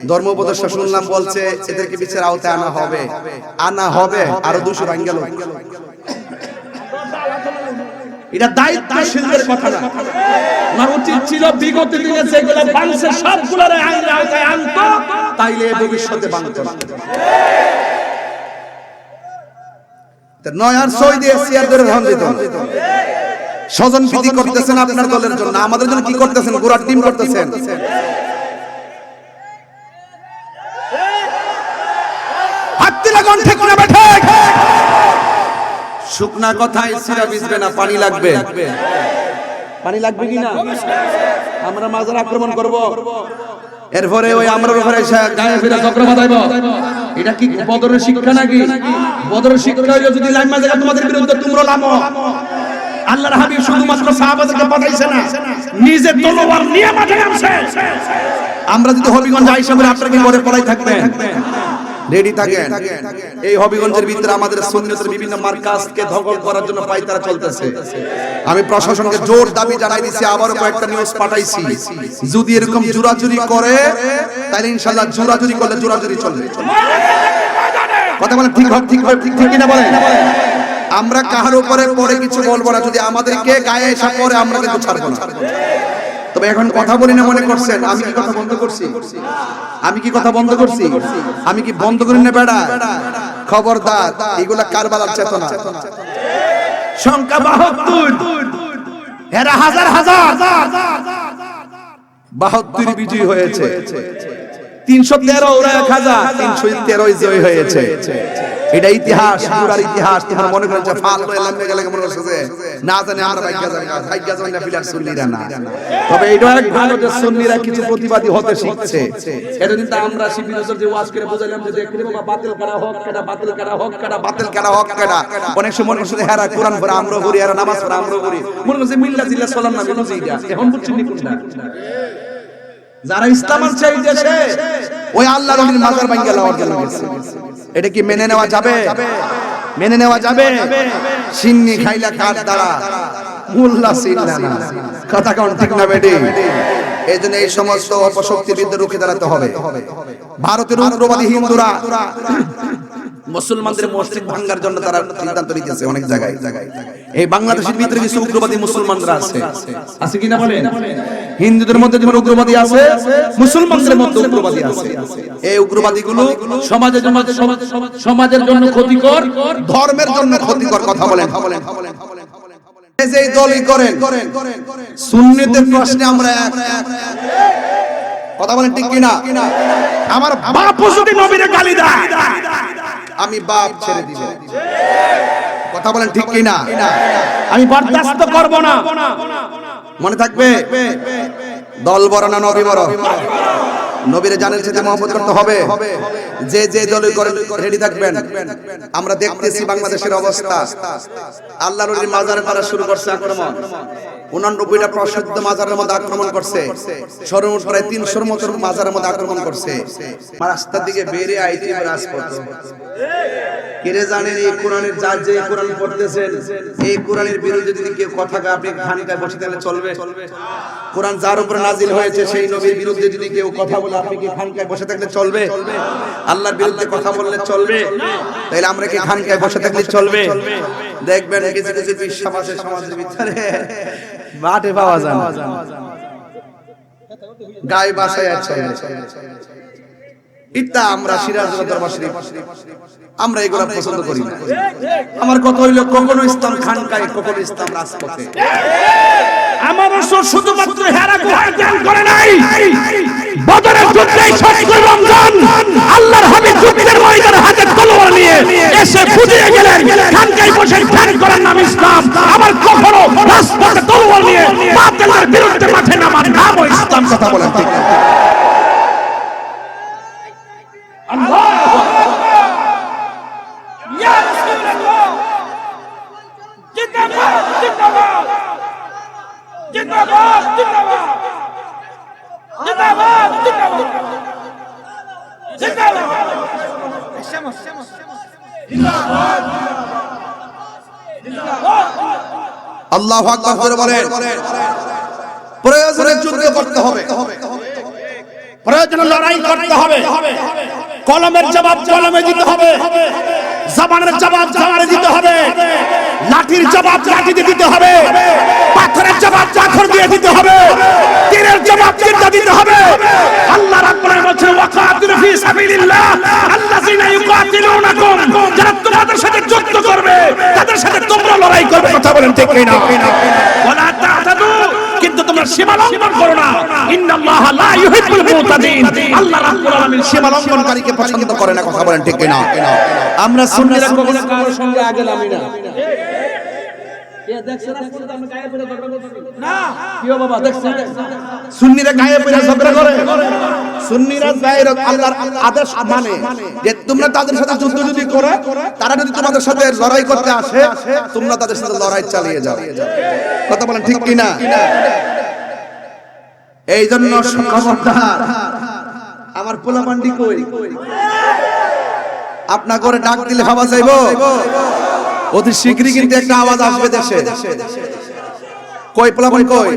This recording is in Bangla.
ধর্ম উপদেষ্টা শুনলাম বলছে এদেরকে বিচার আওতায় আনা হবে। আনা হবে আরও দুশো ভাঙ্গেল এটা দায়িত্বশীলদের কথা না। আমার উচিত ছিল বিগত দিনে যেগুলো বাংছে সবগুলোর আইনের আওতায় আনতো তাইলে ভবিষ্যতে বাংলা নয় আর সই দিয়ে সিয়ার ধরে ধন দিত। স্বজন প্রীতি করতেছেন আপনার দলের জন্য। আমাদের জন্য কি করতেছেন? গোড়ার টিম করতেছেন। শুকনা কথায় সিরা ভিজবে না পানি লাগবে। পানি লাগবে কি না? আমরা মাজার আক্রমণ করব। এরপরে ওই আমরা উপরে এসে গায়ে ফিরে চক্র বাঁধাইব এটা কি বদরের শিক্ষা নাকি? বদরের শিক্ষা হইল যদি লাইন মাঝে তোমাদের বিরুদ্ধে তোমরা নামো। আল্লাহর হাবিব শুধুমাত্র সাহাবাদেরকে পাঠাইছে না নিজে তলোয়ার নিয়ে মাঠে নামছে। আমরা যদি হবিগঞ্জ আইসা বলে আপনারা কি করে পড়াই থাকবেন? রেডি থাকেন। এই হবিগঞ্জের ভিতরে আমাদের সুন্নতের বিভিন্ন মার্কাজকে দখল করার জন্য পাইতারা চলতেছে। আমি প্রশাসনকে জোর দাবি জানাই দিছি, আবারও কয়েকটা নিউজ পাঠাইছি। যদি এরকম জোরাজুরি করে, তাহলে ইনশাআল্লাহ জোরাজুরি করলে জোরাজুরি চলবে। কথা বলেন ঠিক হবে ঠিক হবে ঠিক ঠিক কিনা বলেন? আমরা কাহার উপরে পরে কিছু বলব না, যদি আমাদেরকে গায়ে এসে পরে আমরা কিন্তু ছাড়বো না। তবে এখন কথা বলি না মনে করছেন? আমি কি কথা বন্ধ করছি? আমি কি কথা বন্ধ করছি? আমি কি বন্ধ করি না বেড়া? খবরদার, এগুলা কারবালার চেতনা? সংখ্যা বাহাত্তর। এরা হাজার হাজার। বাহাত্তর বিজয়ী হয়েছে। তিনশো তেরো ওরা এক হাজার। তিনশো তেরোই জয় হয়েছে। এটা ইতিহাস, পুরার ইতিহাস। তোমার মনে করেন যে ফাল হয়ে লাম্বে গেলে কেমন করছে যে? না জানে আমরা ভাগ্য জানি না, ভাগ্য জানি না ফিলার সুন্নিরা না। তবে এটা এক ভালো যে সুন্নিরা কিছু প্রতিবাদী হতে শিখছে। এটা কিন্তু আমরা শিবিরের যে ওয়াজ করে বুঝাইলাম যে দেখলে বাবা বাতিল করা, হোক কেডা বাতিল করা, হোক কেডা বাতিল করা, হোক কেডা অনেক সময় মনে করছে হেরা কোরআন পড়া আমরা করি এরা নামাজ পড়া আমরা করি মনে করছে মিল্লা জিল্লা সালাম না মেনুজি এটা এখন বুঝছেন নি কোনটা? যারা ইসলাম আনছে এই দেশে ওই আল্লাহ নবীর মাজার ভাঙ্গা লওয়ার জন্য গেছে। এটা কি মেনে নেওয়া যাবে? মেনে নেওয়া যাবে? সিন্নি খাইলা কার দ্বারা? মুল্লা সিন্না না। কথা কোন ঠিক না বেডি এই এই সমস্ত অপশক্তির বিরুদ্ধে রুখে দাঁড়াতে হবে। ভারতের উগ্রবাদী হিন্দুরা মুসলমানদের মসজিদ ভাঙ্গার জন্য তারা সিদ্ধান্ত নিতেছে অনেক জায়গায়। এই বাংলাদেশের ভিতরে কিছু উগ্রবাদী মুসলমানরা আছে। আছে কিনা বলেন? হিন্দুদের মধ্যে যেমন উগ্রবাদী আছে মুসলমানদের মধ্যে উগ্রবাদী আছে। এই উগ্রবাদী গুলো সমাজের জন্য সমাজের জন্য ক্ষতিকর ধর্মের জন্য ক্ষতিকর কথা বলেন। এই যে এই দলই করেন সুন্নিতের প্রশ্নে আমরা এক। কথা বলেন ঠিক কিনা? আমার বাপু যদি নবীরে গালি দেয় আমি বাপ ছেড়ে দিব। কথা বলেন ঠিক কিনা? আমি বরদাস্ত করব না। মনে থাকবে? দল বড় না নবী বড়? নবীরে জানেন যে মহব্বত করতে হবে। যে যে দলে করে রেডি থাকবেন। আমরা দেখতেছি বাংলাদেশের অবস্থা। আল্লাহ নবীর মাজারে তারা শুরু করছে আক্রমণ। উনানব্বইটা প্রসিদ্ধ মাজারের মধ্যে আক্রমণ করছে। তিনশোর মতো মাজারের মধ্যে আক্রমণ করছে। রাস্তার দিকে বেরিয়ে আইতে রাজপথ। জানেন এই কোরআনের যা যে কোরআন পড়তেছেন, এই কোরআনের বিরুদ্ধে যদি কেউ কথা আপনি বসে তাহলে চলবে। কোরআন যার উপরে নাজিল হয়েছে, সেই নবীর বিরুদ্ধে যদি কেউ কথা বলে খানকায় বসে থাকলে চলবে? আল্লাহর বিরুদ্ধে কথা বললে চলবে? তাইলে আমরা কি খানকায় বসে থাকলে চলবে? দেখবেন কিছু কিছু বিশ্বাস আছে সমাজের ভিতরে মাঠে পাওয়া গায়ে বাসায় আছে আমরা দরবার আমরা এগুলো পছন্দ করি না। আমার কথা হইল, কখনো ইসলাম খানকায়, কখনো ইসলাম রাজপথে। আমার শুধুমাত্র হেরা কথা বলেন ঠিক! আল্লাহ আকবার বলেন প্রয়োজনে যুদ্ধ করতে হবে। প্রয়োজনে লড়াই করতে হবে। কলমের জবাব কলমে দিতে হবে। জবানের জবাব জবানে দিতে হবে। লাঠির জবাব লাঠি দিয়ে দিতে হবে। পাথরের জবাব পাথর দিয়ে দিতে হবে। তীরের জবাব তীর দিয়ে দিতে হবে। আল্লাহ রাব্বুল আলামিন বলেন ওয়াকাতিলু ফি সাবিলিল্লাহ আল্লাযিনা ইউকাতিলুনাকুম যারা তোমাদের সাথে যুদ্ধ করবে তাদের সাথে তোমরা লড়াই করবে। কথা বলেন ঠিক কিনা? সীমা লঙ্ঘন করো না। ইন্নাল্লাহ লা ইউহিব্বুল মুতাদিন। আল্লাহ রাব্বুল আলামিন সীমা লঙ্ঘনকারীকে পছন্দ করে না কথা বলেন ঠিক কিনা? আমরা সুন্নিরা কখনো কারোর সঙ্গে আগে নামি না। না। কিও বাবা দেখছেন? সুন্নিরা গায়ে পড়ে ঝগড়া করে। সুন্নিরা গায়ের আল্লাহর আদেশ মানে যে তোমরা তাদের সাথে যুদ্ধ যদি করো তারা যদি তোমাদের সাথে লড়াই করতে আসে তোমরা তাদের সাথে লড়াই চালিয়ে যাও। কথা বলেন ঠিক কি না এই জন্য খবরদার। আমার পোলাপান্ডি কই? আপনার ঘরে ডাক দিলে ভাবা যাইব? অতি শীঘ্রই কিন্তু একটা আওয়াজ আসবে দেশে। কই? পোলাপান কই?